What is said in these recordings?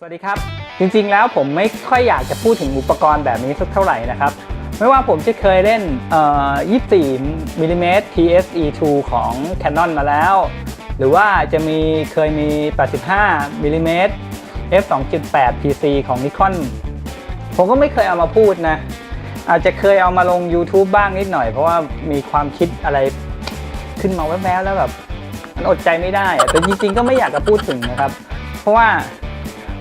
สวัสดีครับ จริงๆแล้วผมไม่ค่อยอยากจะพูดถึงอุปกรณ์แบบนี้สักเท่าไหร่นะครับ ไม่ว่าผมจะเคยเล่น24มิลลิเมตร TSE2 ของ Canon มาแล้ว หรือว่าจะมีเคยมี 85มิลลิเมตร f2.8 PC ของ Nikon ผมก็ไม่เคยเอามาพูดนะ อาจจะเคยเอามาลง YouTube บ้างนิดหน่อย เพราะว่ามีความคิดอะไรขึ้นมาแวบๆแล้วแบบมันอดใจไม่ได้แต่จริงๆก็ไม่อยากจะพูดถึงนะครับ เพราะว่า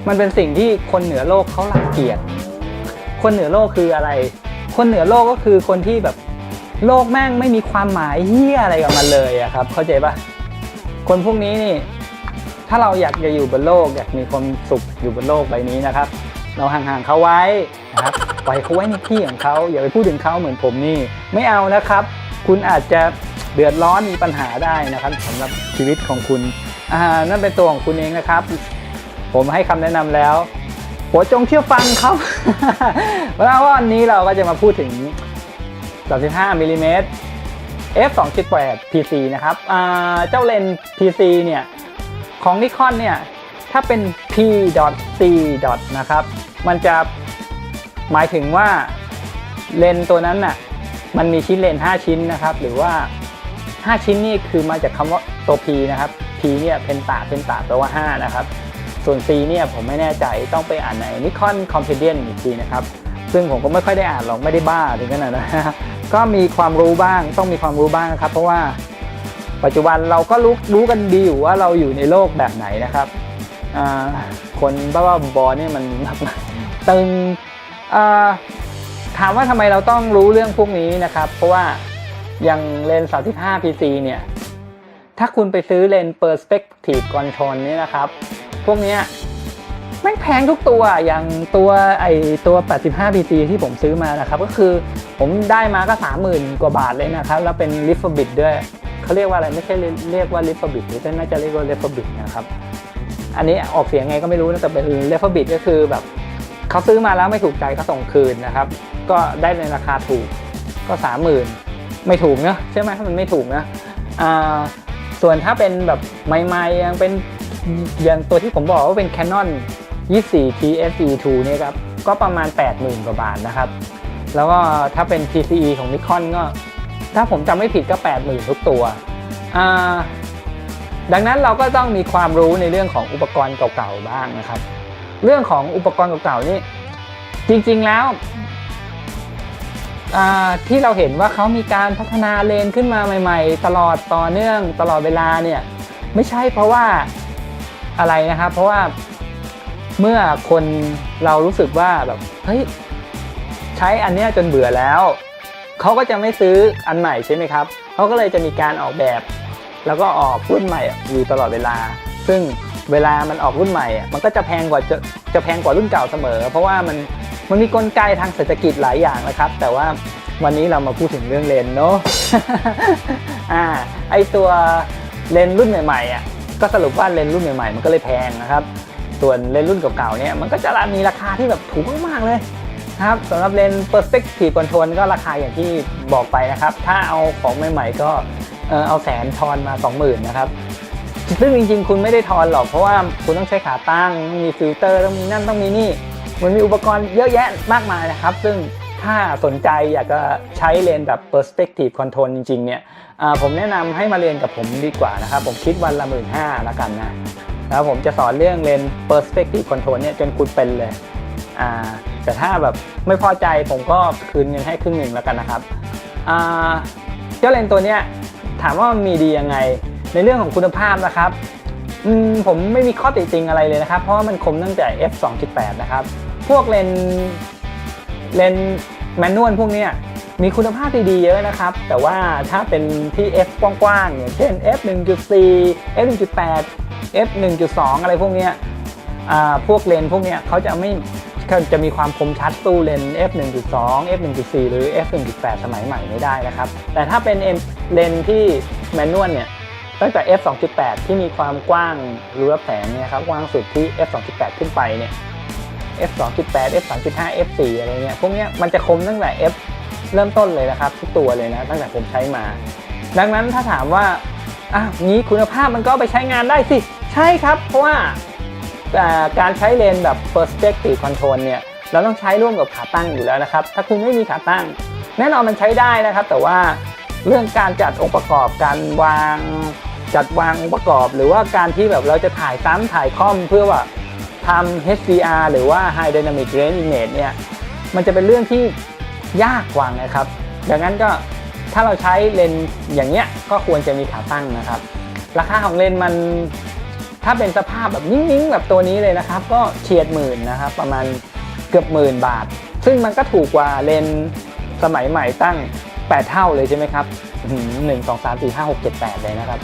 มันเป็นสิ่งที่คนเหนือโลกเขารังเกียจคนเหนือโลกคืออะไร คนเหนือโลกก็คือคนที่แบบโลกแม่งไม่มีความหมายเฮี้ยอะไรกับมันเลยอะครับ เข้าใจปะคนพวกนี้นี่ ถ้าเราอยากจะอยู่บนโลก อยากมีความสุขอยู่บนโลกใบนี้นะครับ เราห่างๆเขาไว้นะครับปล่อยเขาไว้ในที่ของเขาอย่าไปพูดถึงเขาเหมือนผมนี่ ไม่เอานะครับ คุณอาจจะเดือดร้อนมีปัญหาได้นะครับสำหรับชีวิตของคุณอ่านั่นเป็นตัวของคุณเองนะครับ ผมให้คำแนะนำแล้วโปรดจงเชื่อฟังครับเพราะว่าวันนี้เราก็จะมาพูดถึง 35มิลลิเมตร f 2.8 PC นะครับเจ้าเลน PC เนี่ย ของ Nikon เนี่ย ถ้าเป็น p.c. นะครับ มันจะหมายถึงว่าเลนตัวนั้นน่ะ มันมีชิ้นเลน 5 ชิ้นนะครับ หรือว่า 5 ชิ้นนี่คือมาจากคำว่าตัว p นะครับ p เนี่ยเพนตาเพนตาแปลว่า 5 นะครับ ส่วน c เนี่ยผมไม่แน่ใจต้องไปอ่านใน Nikon Companion อีกทีนะครับ ซึ่งผมก็ไม่ค่อยได้อ่านหรอกไม่ได้บ้าถึงขนาดนั้นก็มีความรู้บ้างต้องมีความรู้บ้างนะครับ เพราะว่าปัจจุบันเราก็รู้รู้กันดีอยู่ว่าเราอยู่ในโลกแบบไหนนะครับอ่าคนบ้าบอเนี่ยมันตึงถามว่าทำไมเราต้องรู้เรื่องพวกนี้นะครับ เพราะว่าอย่างเลนส์35 PC เนี่ย ถ้าคุณไปซื้อเลนส์ Perspective Control นี่นะครับ พวกเนี้ยแม่แพงทุกตัวอย่างตัวไอตัว 85 PC ที่ผมซื้อมานะครับ ก็คือผมได้มาก็ 30,000 กว่าบาทเลยนะครับ แล้วเป็น l i f a b i t ด้วยเขาเรียกว่าอะไรไม่ใช่เรียกว่า l i f a b i t หรือน่าจะเรียกว่า l i f a b i t นะครับ อันนี้ออกเสียงไงก็ไม่รู้นะแต่เป็น l i f a b i t ก็คือแบบเขาซื้อมาแล้วไม่ถูกใจก็ส่งคืนนะครับ ก็ได้ในราคาถูกก็ 30,000 ไม่ถูกเนอะใช่ไหมมันไม่ถูกนะอ่าส่วนถ้าเป็นแบบใหม่ๆยังเป็น อย่างตัวที่ผมบอกว่าเป็น Canon 24 TSE2 เนี่ยครับ ก็ประมาณ 80,000 กว่าบาทนะครับ แล้วก็ถ้าเป็น PCE ของ Nikon ก็ ถ้าผมจำไม่ผิดก็ 80,000 ทุกตัว ดังนั้นเราก็ต้องมีความรู้ในเรื่องของอุปกรณ์เก่าๆบ้างนะครับ เรื่องของอุปกรณ์เก่าๆนี่จริงๆแล้วที่เราเห็นว่าเขามีการพัฒนาเลนขึ้นมาใหม่ ๆ ตลอดต่อเนื่องตลอดเวลาเนี่ยไม่ใช่เพราะว่า อะไรนะครับ เพราะว่าเมื่อคนเรารู้สึกว่าแบบเฮ้ยใช้อันเนี้ยจนเบื่อแล้วเขาก็จะไม่ซื้ออันใหม่ใช่ไหมครับเขาก็เลยจะมีการออกแบบ แล้วก็ออกรุ่นใหม่อยู่ตลอดเวลา ซึ่งเวลามันออกรุ่นใหม่มันก็จะแพงกว่าจะจะแพงกว่ารุ่นเก่าเสมอ เพราะว่ามันมันมีกลไกทางเศรษฐกิจหลายอย่างนะครับ แต่ว่าวันนี้เรามาพูดถึงเรื่องเลนเนาะอ่าไอตัวเลนรุ่นใหม่ๆอะ ก็สรุปว่าเลนส์รุ่นใหม่ๆ มันก็เลยแพงนะครับ ส่วนเลนส์รุ่นเก่าๆเนี่ยมันก็จะมีราคาที่แบบถูกมากๆเลยนะครับสำหรับเลนส์ Perspective Control ก็ราคาอย่างที่บอกไปนะครับ ถ้าเอาของใหม่ ๆ ก็เอาแสนทอนมา 20,000นะครับซึ่งจริงๆ คุณไม่ได้ทอนหรอกเพราะว่าคุณต้องใช้ขาตั้งต้องมีฟิลเตอร์ต้องมีนั่นต้องมีนี่มันมีอุปกรณ์เยอะแยะมากมายนะครับ ซึ่ง ถ้าสนใจอยากจะใช้เลนแบบ Perspective Control จริงๆ เนี่ยอ่าผมแนะนำให้มาเรียนกับผมดีกว่านะครับ ผมคิดวันละหมื่นห้าละกันนะ แล้วผมจะสอนเรื่องเลน Perspective Control เนี่ยจนคุณเป็นเลยอ่าแต่ถ้าแบบไม่พอใจผมก็คืนเงินให้ครึ่งหนึ่งแล้วกันนะครับอ่าเจ้าเลนตัวเนี้ยถามว่ามันมีดียังไง ในเรื่องของคุณภาพนะครับอืมผมไม่มีข้อติจริงอะไรเลยนะครับ เพราะว่ามันคมตั้งแต่ f 2.8 นะครับ พวกเลน เลนส์แมนนวลพวกนี้มีคุณภาพที่ดีเยอะนะครับ แต่ว่าถ้าเป็นที่ f กว้างๆอย่างเช่น f 1.4 f 1.8 f 1.2 อะไรพวกนี้พวกเลนส์พวกนี้เขาจะไม่เขาจะมีความคมชัดสู้เลนส์ f 1.2 f 1.4 หรือ f 1.8 สมัยใหม่ไม่ได้นะครับ แต่ถ้าเป็นเลนส์ที่แมนนวลเนี่ยตั้งแต่ f 2.8 ที่มีความกว้างรูรับแสงเนี่ยครับกว้างสุดที่ f 2.8 ขึ้นไปเนี่ย f 2.8 f 3.5 f 4อะไรเงี้ยพวกเนี้ยมันจะคมตั้งแต่ f เริ่มต้นเลยนะครับ ทุกตัวเลยนะตั้งแต่ผมใช้มา ดังนั้นถ้าถามว่าอะงี้คุณภาพมันก็ไปใช้งานได้สิ ใช่ครับ เพราะว่าการใช้เลนแบบ perspective control เนี่ยเราต้องใช้ร่วมกับขาตั้งอยู่แล้วนะครับ ถ้าคุณไม่มีขาตั้ง แน่นอนมันใช้ได้นะครับ แต่ว่าเรื่องการจัดองค์ประกอบการวางจัดวางองค์ประกอบ หรือว่าการที่แบบเราจะถ่ายซ้ำถ่ายคอมเพื่อว่า ทำ HDR หรือว่า High Dynamic Range Image เนี่ยมันจะเป็นเรื่องที่ยากกว่านะครับ ดังนั้นก็ถ้าเราใช้เลนส์อย่างเงี้ยก็ควรจะมีขาตั้งนะครับ ราคาของเลนส์มันถ้าเป็นสภาพแบบนิ่งๆแบบตัวนี้เลยนะครับ ก็เฉียดหมื่นนะครับ ประมาณเกือบหมื่นบาท ซึ่งมันก็ถูกกว่าเลนส์สมัยใหม่ตั้ง 8 เท่าเลยใช่ไหมครับหนึ่งสองสามสี่ห้าหกเจ็ดแปดเลยนะครับ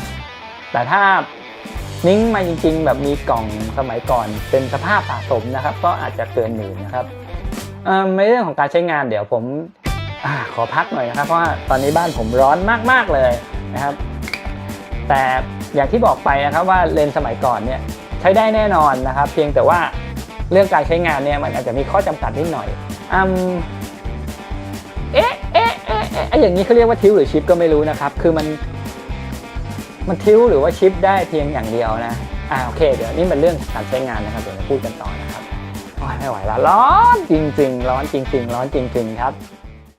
แต่ถ้า นิ่งมาจริงๆ แบบมีกล่องสมัยก่อนเป็นสภาพสะสมนะครับ ก็อาจจะเกินหมื่นนะครับในเรื่องของการใช้งานเดี๋ยวผมอขอพักหน่อยนะครับ เพราะว่าตอนนี้บ้านผมร้อนมากๆเลยนะครับ แต่อย่างที่บอกไปนะครับว่าเลนส์สมัยก่อนเนี่ยใช้ได้แน่นอนนะครับ เพียงแต่ว่าเรื่องการใช้งานเนี่ยมันอาจจะมีข้อจำกัดนิดหน่อยอืมเอ๊ะเอ๊ะเอ๊ะเอ๊ะอย่างนี้เขาเรียกว่าทิวหรือชิปก็ไม่รู้นะครับ คือมัน มันทิ้วหรือว่าชิปได้เพียงอย่างเดียวนะ อ่าโอเค เดี๋ยวนี่เป็นเรื่องการใช้งานนะครับ เดี๋ยวเราพูดกันต่อนะครับโอ้ยไม่ไหวละร้อนจริง ๆ ร้อนจริง ๆ ร้อนจริง ๆ ครับ